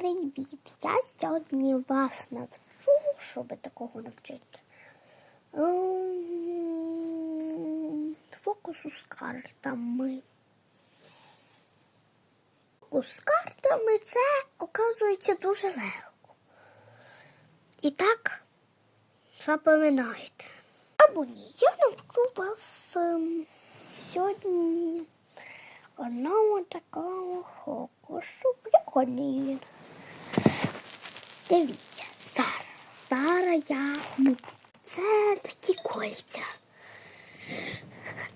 привіт! Я сьогодні вас навчу, щоб такого навчити. Ем, Фокусу з картами. Фокус з картами це, оказується, дуже легко. І так, запам'ятайте. Або ні, я навчу вас ем, сьогодні одному такому фокусу. Прикольний. Дивіться, зараз, зараз я. Це такі кольця.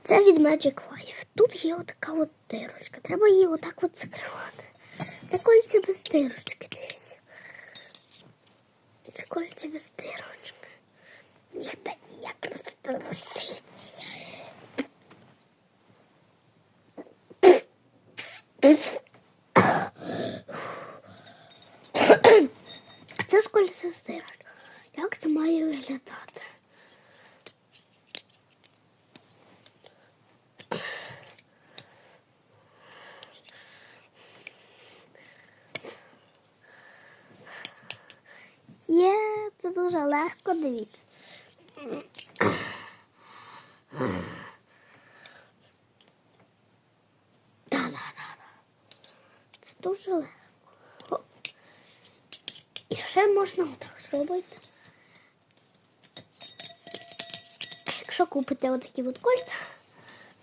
Це від Magic Life. Тут є отака от дирочка. Треба її отак от закривати. Це кольця без дирочки, дивіться. Це кольця без дирочки. Ніхто ніяк не стоїть. Це дирочки. Як це має виглядати? Є, це дуже легко, дивіться. Да-да-да. Це дуже легко. І ще можна отак зробити. Якщо купите отакі от кольця,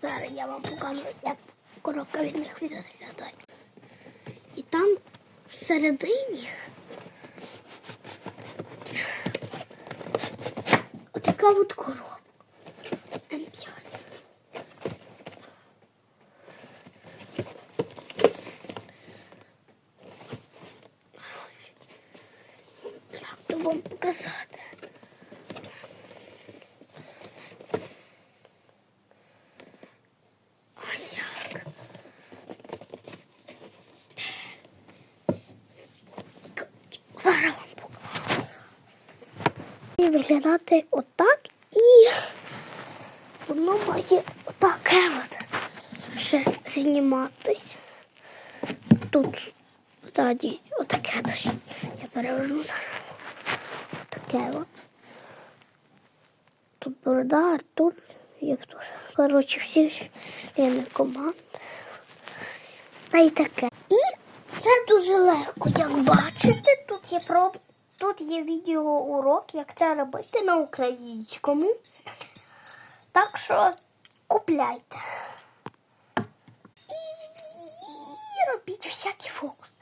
зараз я вам покажу, як коробка від них виглядає. І там всередині отака от коробка. Вам показати? Зараз вам покажу. І виглядати отак і воно має отаке от ще зніматись. Тут ззаді отаке дощ. Я переверну зараз. От. Тут борода, а тут є. Коротше, всі члени команди. Та й таке. І це дуже легко, як бачите, тут є про тут є відеоурок, як це робити на українському. Так що купляйте. І робіть всякі фокуси.